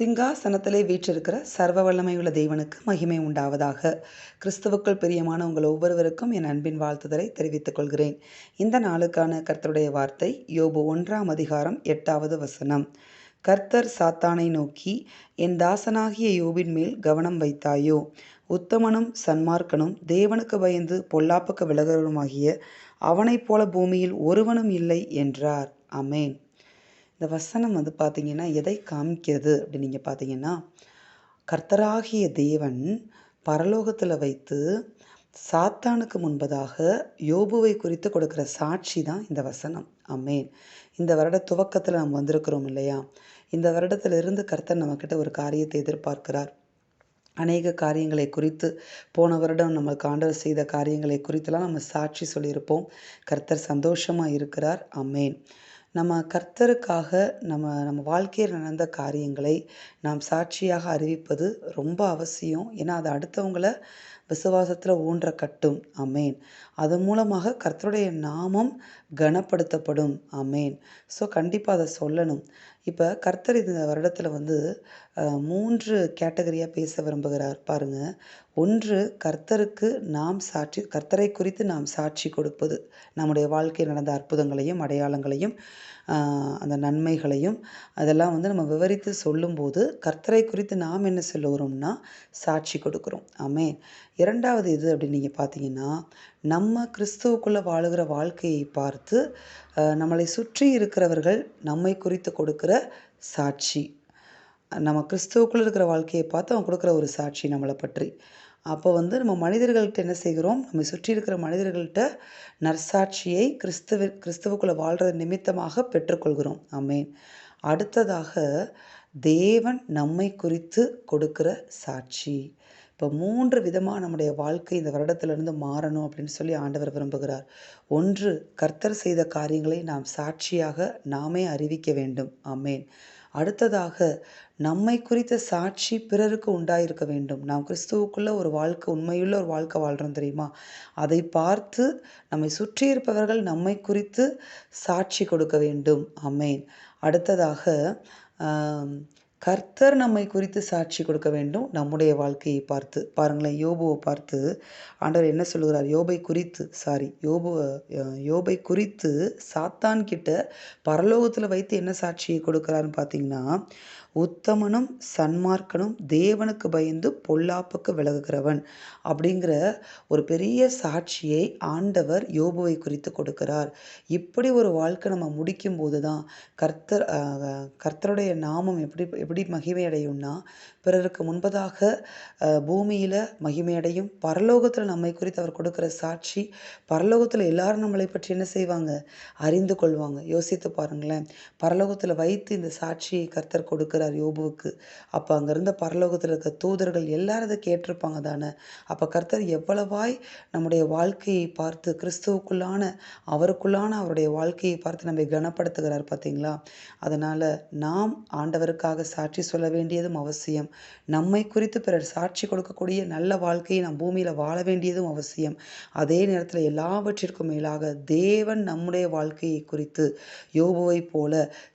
சிங்காசனத்திலே வீற்றிருக்கிற சர்வ வல்லமையுள்ள தேவனுக்கு மகிமை உண்டாவதாக. கிறிஸ்துவுக்குள் பிரியமான உங்கள் ஒவ்வொருவருக்கும் என் அன்பின் வாழ்த்துதலை தெரிவித்துக் கொள்கிறேன். இந்த நாளுக்கான கர்த்தருடைய வார்த்தை யோபு ஒன்றாம் அதிகாரம் எட்டாவது வசனம். கர்த்தர் சாத்தானை நோக்கி என் தாசனாகிய யோபின் மேல் கவனம் வைத்தாயோ? உத்தமனும் சன்மார்க்கனும் தேவனுக்கு பயந்து பொல்லாப்புக்கு விலகிறவருமாகிய அவனைப் போல பூமியில் ஒருவனும் இல்லை என்றார். அமேன் இந்த வசனம் வந்து பார்த்தீங்கன்னா எதை காமிக்கிறது அப்படின்னு நீங்கள் பார்த்தீங்கன்னா கர்த்தராகிய தேவன் பரலோகத்தில் வைத்து சாத்தானுக்கு முன்பதாக யோபுவை குறித்து கொடுக்குற சாட்சி தான் இந்த வசனம். அம்மேன் இந்த வருட துவக்கத்தில் நம்ம வந்திருக்கிறோம் இல்லையா? இந்த வருடத்திலிருந்து கர்த்தர் நம்மக்கிட்ட ஒரு காரியத்தை எதிர்பார்க்கிறார். அநேக காரியங்களை குறித்து போன வருடம் நம்மளுக்கு ஆண்டவர் செய்த காரியங்களை குறித்தெல்லாம் நம்ம சாட்சி சொல்லியிருப்போம். கர்த்தர் சந்தோஷமாக இருக்கிறார். அம்மேன் நம்ம கர்த்தருக்காக நம்ம நம்ம வாழ்க்கையில் நடந்த காரியங்களை நாம் சாட்சியாக அறிவிப்பது ரொம்ப அவசியம். ஏன்னா அது அடுத்தவங்களை விசுவாசத்தில் ஊன்ற கட்டும். அமேன் அதன் மூலமாக கர்த்தருடைய நாமம் கனப்படுத்தப்படும். அமேன் ஸோ கண்டிப்பாக அதை சொல்லணும். இப்போ கர்த்தர் இந்த வருடத்தில் வந்து மூன்று கேட்டகரியாக பேச விரும்புகிறார். பாருங்கள் ஒன்று கர்த்தருக்கு நாம் சாட்சி கர்த்தரை குறித்து நாம் சாட்சி கொடுப்பது. நம்முடைய வாழ்க்கையில் நடந்த அற்புதங்களையும் அடையாளங்களையும் அந்த நன்மைகளையும் அதெல்லாம் வந்து நம்ம விவரித்து சொல்லும்போது கர்த்தரை குறித்து நாம் என்ன சொல்லுகிறோம்னா சாட்சி கொடுக்குறோம். ஆமே இரண்டாவது இது அப்படின்னு நீங்கள் பார்த்தீங்கன்னா நம்ம கிறிஸ்துவுக்குள்ளே வாழுகிற வாழ்க்கையை பார்த்து நம்மளை சுற்றி இருக்கிறவர்கள் நம்மை குறித்து கொடுக்குற சாட்சி. நம்ம கிறிஸ்துவுக்குள்ளே இருக்கிற வாழ்க்கையை பார்த்து அவங்க கொடுக்குற ஒரு சாட்சி நம்மளை பற்றி. அப்போ வந்து நம்ம மனிதர்கள்ட்ட என்ன செய்கிறோம்? நம்மை சுற்றி இருக்கிற மனிதர்கள்ட்ட நற்சாட்சியை கிறிஸ்துவ கிறிஸ்துவுக்குள்ளே வாழ்கிற நிமித்தமாக பெற்றுக்கொள்கிறோம். ஆமேன். அடுத்ததாக தேவன் நம்மை குறித்து கொடுக்குற சாட்சி. இப்போ மூன்று விதமாக நம்முடைய வாழ்க்கை இந்த வருடத்திலிருந்து மாறணும் அப்படின்னு சொல்லி ஆண்டவர் விரும்புகிறார். ஒன்று கர்த்தர் செய்த காரியங்களை நாம் சாட்சியாக நாமே அறிவிக்க வேண்டும். அம்மேன் அடுத்ததாக நம்மை குறித்த சாட்சி பிறருக்கு உண்டாயிருக்க வேண்டும். நாம் கிறிஸ்துவுக்குள்ள ஒரு வாழ்க்கை உண்மையுள்ள ஒரு வாழ்க்கை வாழ்கிறோம் தெரியுமா? அதை பார்த்து நம்மை சுற்றி இருப்பவர்கள் நம்மை குறித்து சாட்சி கொடுக்க வேண்டும். அமேன் அடுத்ததாக கர்த்தர் நம்மை குறித்து சாட்சி கொடுக்க வேண்டும். நம்முடைய வாழ்க்கையை பார்த்து பாருங்களேன் யோபுவை பார்த்து ஆண்டவர் என்ன சொல்லுகிறார்? யோபை குறித்து சாரி யோபு யோபை குறித்து சாத்தான் கிட்ட பரலோகத்தில் வைத்து என்ன சாட்சியை கொடுக்குறாருன்னு பார்த்தீங்கன்னா உத்தமனும் சன்மார்க்கனும் தேவனுக்கு பயந்து பொல்லாப்புக்கு விலகுகிறவன் அப்படிங்கிற ஒரு பெரிய சாட்சியை ஆண்டவர் யோபுவை குறித்து கொடுக்கிறார். இப்படி ஒரு வாழ்க்கை நம்ம முடிக்கும் போது தான் கர்த்தர் கர்த்தருடைய நாமம் எப்படி எப்படி மகிமையடையும்னா பிறருக்கு முன்பதாக பூமியில் மகிமையடையும். பரலோகத்தில் நம்மை குறித்து அவர் கொடுக்குற சாட்சி பரலோகத்தில் எல்லாரும் நம்மளை பற்றி என்ன செய்வாங்க? அறிந்து கொள்வாங்க. யோசித்து பாருங்களேன். பரலோகத்தில் வைத்து இந்த சாட்சியை கர்த்தர் கொடுக்குறார் யோபுவுக்கு. அப்போ அங்கே இருந்த பரலோகத்தில் இருக்க தூதர்கள் எல்லாரும் அதை கேட்டிருப்பாங்க தானே? அப்போ கர்த்தர் எவ்வளவாய் நம்முடைய வாழ்க்கையை பார்த்து கிறிஸ்துவுக்குள்ளான அவருக்குள்ளான அவருடைய வாழ்க்கையை பார்த்து நம்மை கனப்படுத்துகிறார் பார்த்தீங்களா அதனால் நாம் ஆண்டவருக்காக சாட்சி சொல்ல வேண்டியதும் அவசியம். நம்மை குறித்து பிறர் சாட்சி கொடுக்கக்கூடிய நல்ல வாழ்க்கையை நம் பூமியில் வாழ வேண்டியதும் அவசியம். அதே நேரத்தில் எல்லாவற்றிற்கும் மேலாக தேவன் நம்முடைய வாழ்க்கையை குறித்து யோபுவை போல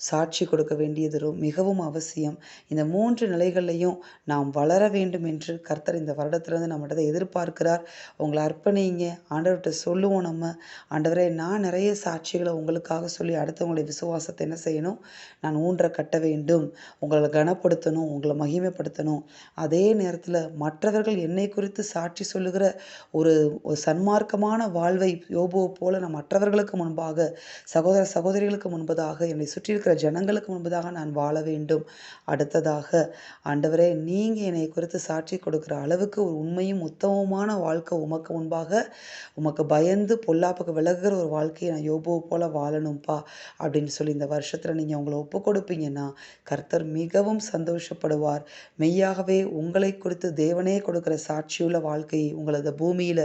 சாட்சி கொடுக்க வேண்டியது மிகவும் அவசியம். இந்த மூன்று நிலைகள்லையும் நாம் வளர வேண்டும் என்று கர்த்தர் இந்த வருடத்திலிருந்து நம்மகிட்ட எதிர்பார்க்கிறார். உங்களை அர்ப்பணிங்க. ஆண்டவர்கிட்ட சொல்லுவோம் நம்ம. ஆண்டவரே நான் நிறைய சாட்சிகளை உங்களுக்காக சொல்லி அடுத்தவங்களுடைய விசுவாசத்தை என்ன செய்யணும்? நான் ஊன்ற கட்ட வேண்டும். உங்களை கனப்படுத்தணும் உங்களை மகிமைப்படுத்தணும். அதே நேரத்தில் மற்றவர்கள் என்னை குறித்து சாட்சி சொல்லுகிற ஒரு சன்மார்க்கமான வாழ்வை யோபுவை போல நான் மற்றவர்களுக்கு முன்பாக சகோதர சகோதரிகளுக்கு முன்பதாக என்னை சுற்றி இருக்கிற ஜனங்களுக்கு முன்பதாக நான் வாழ வேண்டும். அடுத்ததாக ஆண்டவரே நீங்கள் என்னை குறித்து சாட்சி கொடுக்குற அளவுக்கு ஒரு உண்மையும் உத்தமமான வாழ்க்கை உமக்கு முன்பாக உமக்கு பயந்து பொல்லாப்புக்கு விலகுகிற ஒரு வாழ்க்கையை நான் யோபுவை போல வாழணும்ப்பா அப்படின்னு சொல்லி இந்த வருஷத்தில் நீங்கள் உங்களை ஒப்பு கொடுப்பீங்கன்னா கர்த்தர் மிகவும் மிகவும் சந்தோஷப்படுவார். மெய்யாகவே உங்களை குறித்து தேவனே கொடுக்கிற சாட்சியுள்ள வாழ்க்கையை உங்களது பூமியில்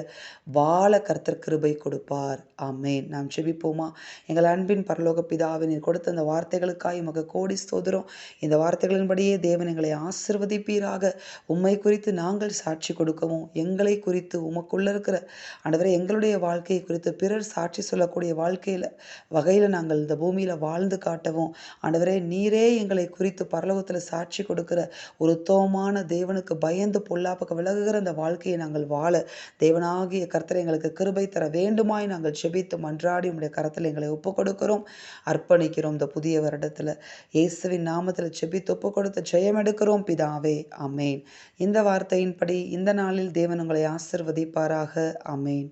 வாழ கர்த்தர் கிருபை கொடுப்பார். ஆமேன். நாம் செபிப்போமா எங்கள் அன்பின் பரலோக பிதாவின் கொடுத்த அந்த வார்த்தைகளுக்காக மக கோடி சோதரும் இந்த வார்த்தைகளின்படியே தேவன் எங்களை ஆசிர்வதிப்பீராக. உம்மை குறித்து நாங்கள் சாட்சி கொடுக்கவும் எங்களை குறித்து உமக்குள்ள இருக்கிற ஆண்டவரை எங்களுடைய வாழ்க்கையை குறித்து பிறர் சாட்சி சொல்லக்கூடிய வாழ்க்கையில் வகையில் நாங்கள் இந்த பூமியில் வாழ்ந்து காட்டவும் ஆண்டவரே நீரே எங்களை குறித்து பரலோகத்தில் சாட்சி கொடுக்கிற ஒரு தோமான தேவனுக்கு பயந்து பொல்லாப்புக்கு விலகுகிற அந்த வாழ்க்கையை நாங்கள் வாழ தேவனாகிய கருத்தில் எங்களுக்கு கிருபை தர வேண்டுமாய் நாங்கள் செபித்து மன்றாடி உடைய கரத்தில் எங்களை ஒப்பு கொடுக்கிறோம் அர்ப்பணிக்கிறோம் இந்த புதிய வருடத்தில். இயேசுவின் நாமத்தில் செபித்து ஒப்பு கொடுத்து ஜெயம் எடுக்கிறோம் பிதாவே அமேன் இந்த வார்த்தையின்படி இந்த நாளில் தேவன் உங்களை ஆசிர்வதிப்பாராக. அமேன்